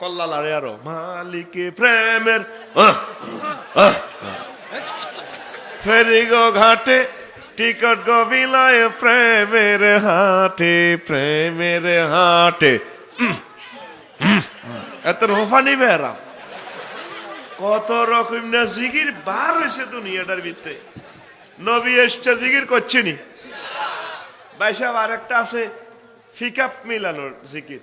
কল্লা লাড়ে আরও, মালিকে প্রেমের। ফেরি গো ঘাটে, টিকট গো বিলায় প্রেমের হাটে প্রেমের হাটে। এত রোফানি বেড়া কত রকম না জিগির বার হয়েছে দুনিয়াটার ভিতরে। নবী এসছে, জিগির করছিনি ভাই সাহেব, আরেকটা আছে, ফিকাপ মিলানোর জিকির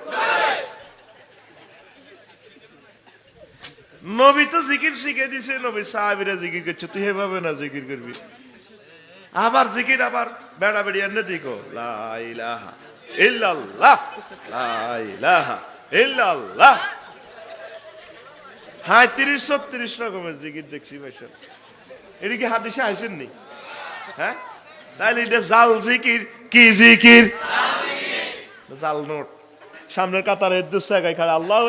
নবী তো জিকির শিখে দিছে, নবী সাহাবিরা জিকির করছে, তুই এভাবে না জিকির করবি। আবার জিকির আবার বেড়া বেড়ি এনে দিকো লা ইলাহা ইল্লাল্লাহ, লা ইলাহা ইল্লাল্লাহ। হ্যাঁ তিরিশ ছত্রিশ রকমের জিকির দেখছি ভাইসা এটা কি হাদিসে আইসেন নি হ্যাঁ? তাইলে এটা জাল জিকির, কি জিকির। জাল নোট। সামনের কাতারে দুসাগাই খাড়া। আল্লাহ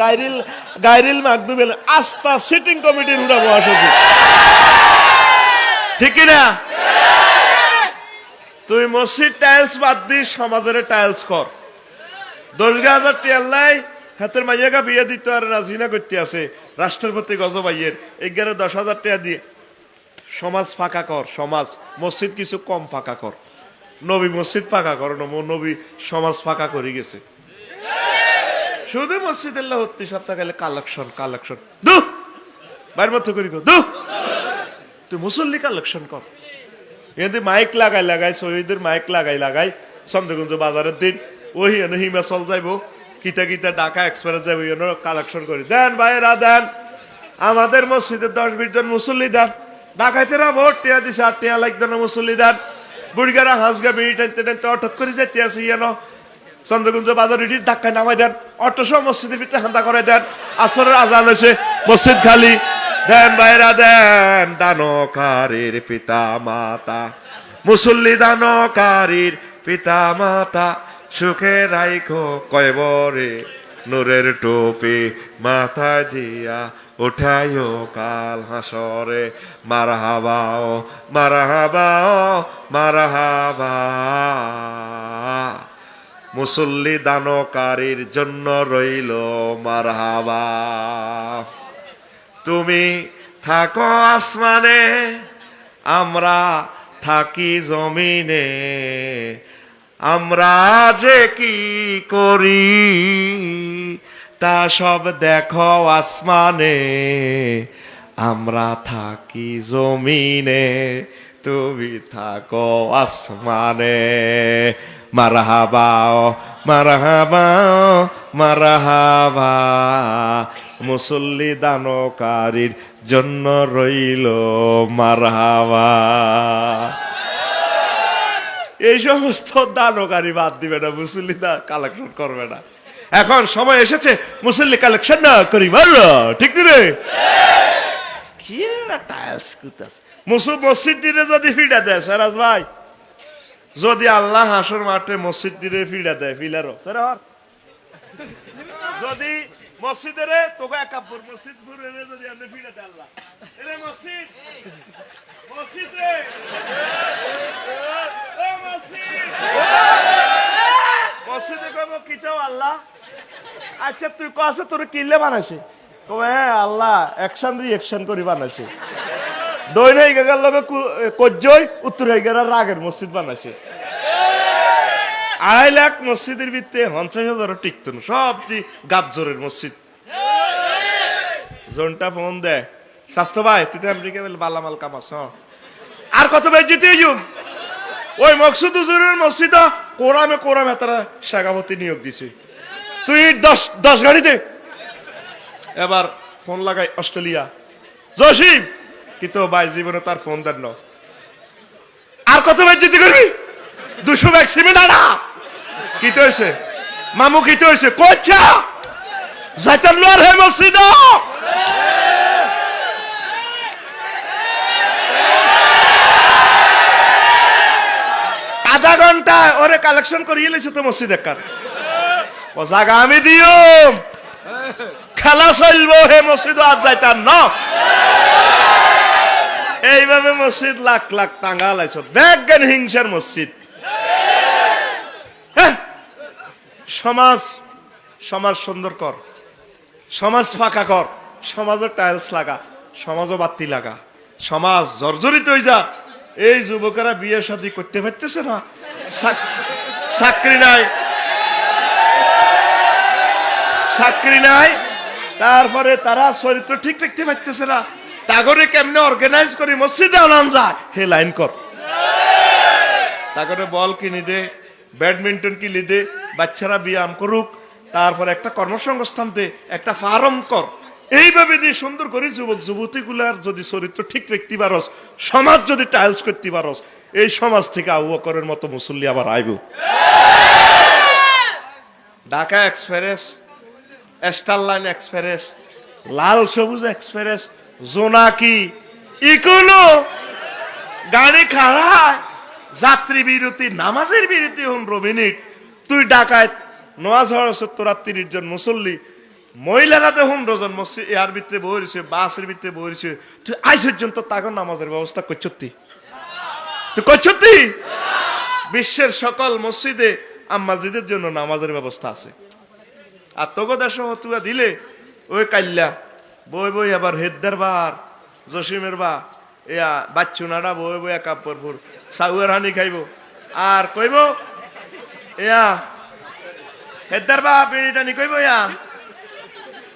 গাইরিল গাইরিল মাকদুবেল আস্তা সিটিং কমিটির উড়া বসে ঠিক না? তুই মসজিদ টাইলস বাদ দিস সমাজের টাইলস কর। দশ হাজার টিয়াল্লাই হাতের মাইয়াকে বিয়ে দিতে আর রাজিনা করতে আছে। রাষ্ট্রের প্রতি গজবাইয়ের এগারো দশ হাজার টাকা দিয়ে। সমাজ ফাঁকা কর, সমাজ। মসজিদ কিছু কম ফাঁকা কর। নবী মসজিদ ফাঁকা কর নবী সমাজ ফাঁকা করে গেছে। শুধু মসজিদের হত্তি সপ্তাহ গেলে কালেকশন কালেকশন। দু! বাইর মতো করি দু! তুই মুসল্লি কালেকশন কর। এদের মাইক লাগাই লাগাই শহীদের মাইক লাগাই লাগাই। চন্দ্রগঞ্জ বাজারের দিন, ওই এনে হিমাচল যাইব। কিতা কিতা ঢাকা এক্সপ্রেস যাইব, এনে কালেকশন করি। দেন ভাইয়েরা, দেন। আমাদের মসজিদের দশ বিশ জন মুসল্লি, দেন। ঢাকাইতেরা ভোট টিয়া দিছে, আর টিয়া লাগবে না মুসল্লি, দেন। বুড়িগারা হাঁসগা বিড়ি টানতে টানতে হঠাৎ করে যেতে আছে ইয়েন চন্দ্রগঞ্জ বাজার ইডির ধাক্কায় নামাই দেন। অটো সহ মসজিদের ভিতরে হান্দা করে দেন। আসরের আজান হয়েছে। মসজিদ খালি। দেন বাইরা দেন দানকারীর পিতা মাতা মুসল্লি দানকারীর পিতা মাতা সুখে রাইখো কয়বরে নূরের টুপি মাথা দিয়া উঠাইও কাল হাসরে। মারা হাবাও মারা হাবাও মারা হাবা মুসল্লি দানকারীর জন্য রইল মারহাবা। তুমি থাকো আসমানে, আমরা থাকি জমিনে, আমরা যে কি করি তা সব দেখো আসমানে, আমরা থাকি জমিনে, তুমি থাকো আসমানে। মারহাবাও মারহাবাও মারহাবা। মুসল্লি দানকারীর জন্য রইল মারহাবা। এই সমস্ত দানকারী বাদ দিবে না মুসল্লি দা কালেকশন করবে না। এখন সময় এসেছে মুসল্লি কালেকশন না করি ভালো ঠিক নি রে? কি টাইলস কুতাস। মুসু মসজিদ যদি ফিডা দেয় সারাজ ভাই। যদি আল্লাহ হাসর মাঠে মসজিদ দিলে ফিডা দেয় ফিলারো যদি তোকে যদি আল্লাহ। আল্লাহ? আচ্ছা তুই কছে তোর কিনলে বানাইছে? হ্যাঁ আল্লাহ অ্যাকশন রিঅ্যাকশন করে বানাইছে। দৈন হয়ে গেল লগে কজ্জই উত্তর গেল রাগের মসজিদ বানাইছে। আড়াই লাখ মসজিদের ভিত্তে পঞ্চাশ হাজার টিকতো না সব গাবজোরের মসজিদ। জোনটা ফোন দেয় স্বাস্থ্য ভাই, তুই তো আমেরিকা বলে বালামাল কামাস হ্যাঁ? আর কত ভাই জিতে যুগ ওই মকসুদ হুজুরের মসজিদ কোরামে কোরামে তারা শেখাপতি নিয়োগ দিছে। তুই দশ দশ গাড়িতে। এবার ফোন লাগাই অস্ট্রেলিয়া। জসিম, কিন্তু ভাই জীবনে তার ফোন দেন আর কত ভাই জিতে করবি? দুশো ব্যাগ সিমেন্ট আনা। কি তো হয়েছে মামু কি তো হয়েছে কোচ্ছা যাইতার লোয়ার হে মসজিদ। আধা ঘণ্টা ওরে কালেকশন করিয়ে লেছে তো মসজিদ একার ও আমি দিও খেলা চলবো হে মসজিদ আজ যাইতার ন। এইভাবে মসজিদ লাখ লাখ টাঙ্গা লাইছ। ব্যাজ্ঞান হিংসার মসজিদ হ্যাঁ? সমাজ সমাজ সুন্দর কর। সমাজ ফাঁকা কর। সমাজও টাইলস লাগা, সমাজও বাতি লাগা। সমাজ জর্জরিত হয়ে যা। এই যুবকেরা বিয়ে শাদী করতে পারতেছে না। চাকরি নাই। চাকরি নাই। তারপরে তারা চরিত্র ঠিক রাখতে পারতেছে না। তাগরে কেমনে অর্গানাইজ করি? মসজিদে আনান যা হে লাইন কর। তাগরে বল কিনে দে, ব্যাডমিন্টন কিনে দে বাচ্চারা ব্যায়াম করুক, তারপর একটা কর্মসংস্থান দে একটা ফার্ম কর। এইভাবে দিয়ে সুন্দর করে যুবক, যুবতীগুলার যদি চরিত্র ঠিক রাখতে পারস, সমাজ যদি টাইলস করতে পারস, এই সমাজ থেকে আবু বকরের মতো মুসল্লি আবার আইব। Dhaka express, star line express, Lal Sobuj express Jonaki Econo? গাড়ি খাড়ায়? যাত্রী বিরতি, নামাজের বিরতি পনেরো মিনিট তুই ডাকায় নোয়াজ হওয়ার সত্তর তিরিশ জন মুসল্লি। মহিলারা তো পনেরো জন মসজিদ এয়ার ভিতরে বইছে বাসের ভিতরে বইছে তুই আজ পর্যন্ত তাকে নামাজের ব্যবস্থা করছতি তুই করছতি বিশ্বের সকল মসজিদে, আম্মাজিদের জন্য নামাজের ব্যবস্থা আছে। আর তোগো দেশ তুয়া দিলে, ওই কাল্লা বই বই আবার হেদ্দার বার, জসিমের বা, এয়া বাচ্চুনাডা বই বই কাপড়পুর সাউয়ের হানি খাইব। আর কইব এয়া, হেদ্দার বা বিড়িটানি কইব ইয়া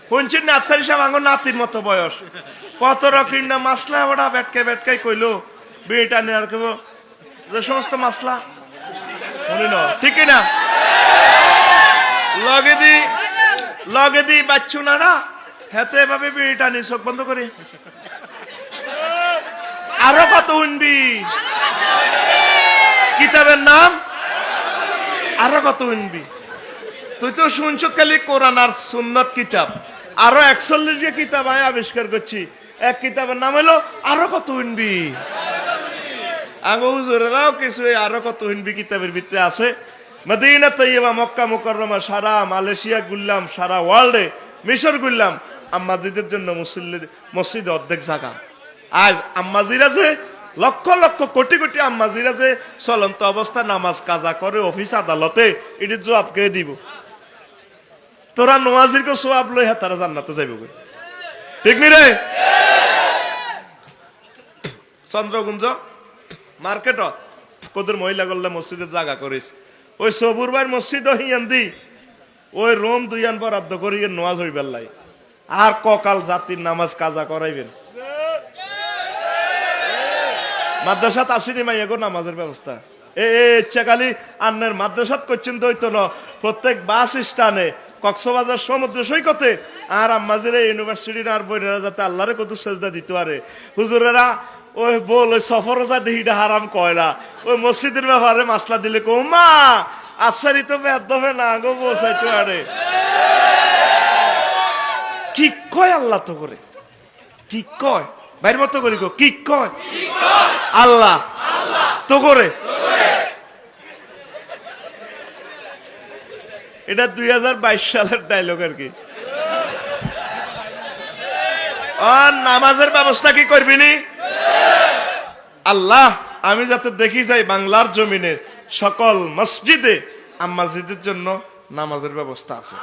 শুনছি নাচারি সাহেব আঙ্গুর নাতির মতো বয়স। কত রকম না মাসলা বড়া বেটকে বেটকাই কইলো বিড়িটানি আর কইব, যে সমস্ত মাসলা শুনি না ঠিক না লগে দি লগে দি বাচ্চু না হেতে এভাবে বিড়িটা নি, চোখ বন্ধ করে। আরও কত উনবি? কিতাবের নাম? আরও কত উনবি তুই তো শুনছ খালি কোরআন আর সুন্নত কিতাব। আরও একচল্লিশ টা কিতাব আমি আবিষ্কার করছি। এক কিতাবের নাম হলো আরও কত উনবি আঙ্গ হুজুরেরাও কিছু আরও কত হিনবি কিতাবের ভিতরে আছে। মদিনা তৈবা মক্কা মুকররমা, সারা মালয়েশিয়া গুললাম, সারা ওয়ার্ল্ডে মিশর গুললাম। আম্মাজিদের জন্য মুসল্লি মসজিদ অর্ধেক জায়গা। আজ আম্মাজিরা যে লক্ষ লক্ষ কোটি কোটি আম্মাজিরা যে চলন্ত অবস্থা নামাজ কাজা করে অফিস আদালতে এটির জবাব কে দিব? তোরা নোয়াজির কো সোয়াব লই হ্যাঁ তারা জান্নাতে যাইব। ঠিক নি রে? চন্দ্রগুঞ্জ, মার্কেট, কদর মহিলা করলে মসজিদের জায়গা করিস। ওই সবুর ভাই মসজিদ হিয়ান দি, ওই রোম দুইয়ান বরাদ্দ করিয়ে নোয়াজ হইবার লাই। আর ককাল জাতির নামাজ কাজা করাইবেন। মাদ্রাসাত আসিনি মাইয়া গো নামাজের ব্যবস্থা। এ ইচ্ছা খালি আন্নের মাদ্রাসাত করছেন দইতো ন। প্রত্যেক বাস স্টানে কক্সবাজার সমুদ্র সৈকতে আর আম্মাজির ইউনিভার্সিটির আর বইনেরা যাতে আল্লাহরে কত সেজদা দিতে পারে। হুজুরেরা, ওই বল, ওই সফর যা দেহিটা হারাম কয়লা ওই মসজিদের ব্যাপারে মাসলা দিলে কো মা, আফসারি তো বেদ হবে না গো, বসাইতে পারে। কি কয় আল্লাহ তো করে? কি কয়? বাইর মতো করি গো কি কয়? আল্লাহ। তো করে? এটা দুই সালের ডায়লগ আর কি। আর নামাজের ব্যবস্থা কি করবি নি? আল্লাহ আমি যাতে দেখি যাই বাংলার জমিনে সকল মসজিদে আম্মাজিদের জন্য নামাজের ব্যবস্থা আছে।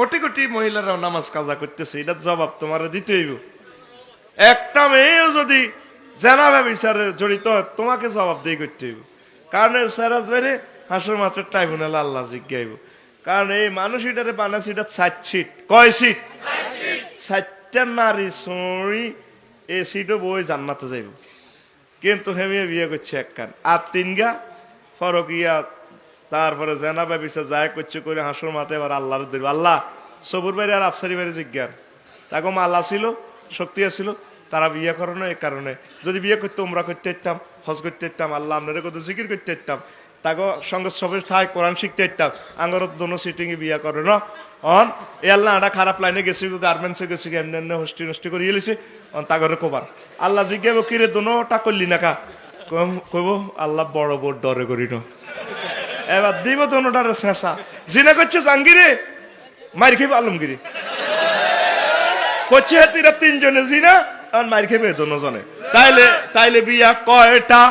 কোটি কোটি মহিলারাও নামাজ কাজা করতেছে, এটার জবাব তোমার দিতে হইব। একটা মেয়েও যদি জানাবে বিচারে জড়িত তোমাকে জবাব দিয়ে করতে হইব। কারণ স্যারাজ বেড়ে হাসর মাত্র ট্রাইব্যুনাল আল্লাহ জিজ্ঞাইব কারণ এই মানুষ এটারে বানাচ্ছে এটা সাত সিট। কয় সিট? সাতটা নারী সরি এ সিটও বই জান্নাতে যাইব। কিন্তু হেমিয়ে বিয়ে করছে এক কান আর তিন গা ফরকিয়া তারপরে জেনা ব্যবসা যায় করছে করে হাসর মাতে এবার আল্লাহর দেব আল্লাহ, সবুর বাইরে আর আফসারি বাইরে জিজ্ঞান তাকে আল্লাহ ছিল, শক্তি আছিল, তারা বিয়ে করে না এই কারণে। যদি বিয়ে করতে, উমরা করতে ইতাম হজ করতে ইতাম আল্লাহ আপনারা কত জিকির করতে ইতাম তাকে সঙ্গে সবে থাই কোরআন শিখতে ইত্যাম আঙ্গর দোনো সিটিং বিয়া করে না। অন, এ আল্লাহ আটা খারাপ লাইনে গেছি গার্মেন্টসে গেছি এমনি এমনি হস্টি নষ্টি করে এলিছে অন তাগরে কোবার। আল্লাহ জিজ্ঞাব কিরে, দোনোটা করলি না কা? কইব আল্লাহ বড় বড় ডরে করি না। এবার দিব তো দোনোটার শেষা জিনা করছে জাঙ্গিরে মার খেয়ে আলমগিরি করছে হেতিরা তিনজনে জিনা, আর মার খেবে দোনোজনে তাইলে তাইলে বিয়া কয়টা?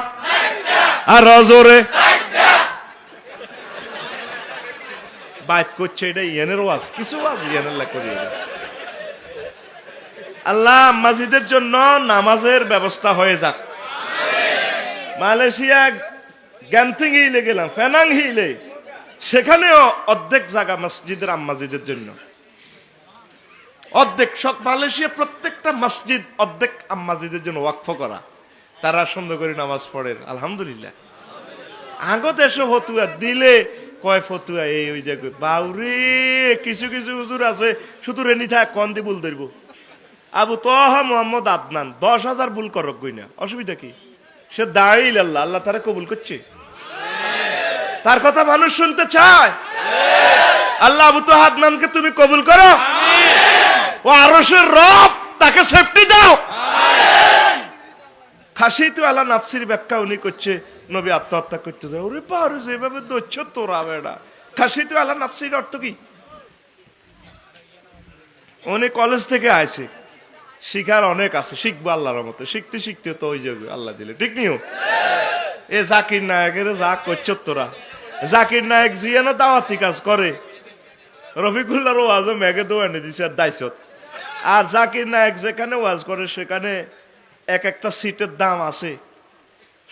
আর রজরে? বাইত করছে এটা ইয়ানের ওয়াজ, কিছু ওয়াজ ইয়ানের করি আল্লাহ মাজিদের জন্য নামাজের ব্যবস্থা হয়ে যাক। মালয়েশিয়া গ্যান্থিং হিলে গেলাম, ফেনাং হিলে। সেখানেও অর্ধেক জায়গা মসজিদের আম্মাজিদের জন্য। অর্ধেক, সব মালয়েশিয়া প্রত্যেকটা মসজিদ অর্ধেক আম্মাজিদের জন্য ওয়াকফ করা। তারা সুন্দর করে নামাজ পড়েন, আলহামদুলিল্লাহ। আগত এসে ফতুয়া, দিলে কয় ফতুয়া, এই ওই যে বাউরে, কিছু কিছু হুজুর আছে, শুধু রেনি থাক, কন দি ভুল ধরব? আবু তহা মোহাম্মদ আদনান, দশ হাজার ভুল করক না অসুবিধা কি? সে দাঁড়িয়ে আল্লাহ আল্লাহ তারা কবুল করছে। তার কথা মানুষ শুনতে চায়। আল্লাহ আবু তো হাদনানকে তুমি কবুল করো। ও আরশের রব, তাকে সেফটি দাও। খাসি তো আল্লাহ নাফসির ব্যাখ্যা উনি করছে, নবী আত্মহত্যা করতে যায়। ওরে পাহাড় যেভাবে দচ্ছ তোরা বেড়া। খাসি তো আল্লাহ নাফসির অর্থ কি? উনি কলেজ থেকে আইছে। শিখার অনেক আছে, শিখব আল্লাহর মতো। শিখতে শিখতে তো ওই যাবে, আল্লাহ দিলে। ঠিক নিও এ জাকির নায়কের যা করছ তোরা। জাকির নায়ক জিয়ানো দাওয়াতি কাজ করে? রফিকুল্লার ওয়াজও মেঘে দোয়ানে দিছে আর দাইছত আর জাকির নায়ক যেখানে ওয়াজ করে, সেখানে এক একটা সিটের দাম আছে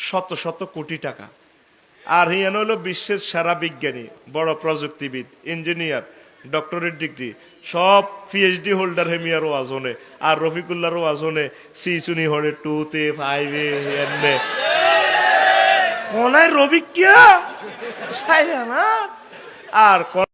শত শত কোটি টাকা। আর হিয়ান হলো বিশ্বের সেরা বিজ্ঞানী, বড় প্রযুক্তিবিদ, ইঞ্জিনিয়ার ডক্টরেট ডিগ্রি, সব পিএইচডি হোল্ডার হেমিয়ার ওয়াজনে আর রফিকুল্লার ওয়াজনে সি সুনি হরে, টু তে, ফাইভে কোনায় রবি কিয়া? সাইরা না আর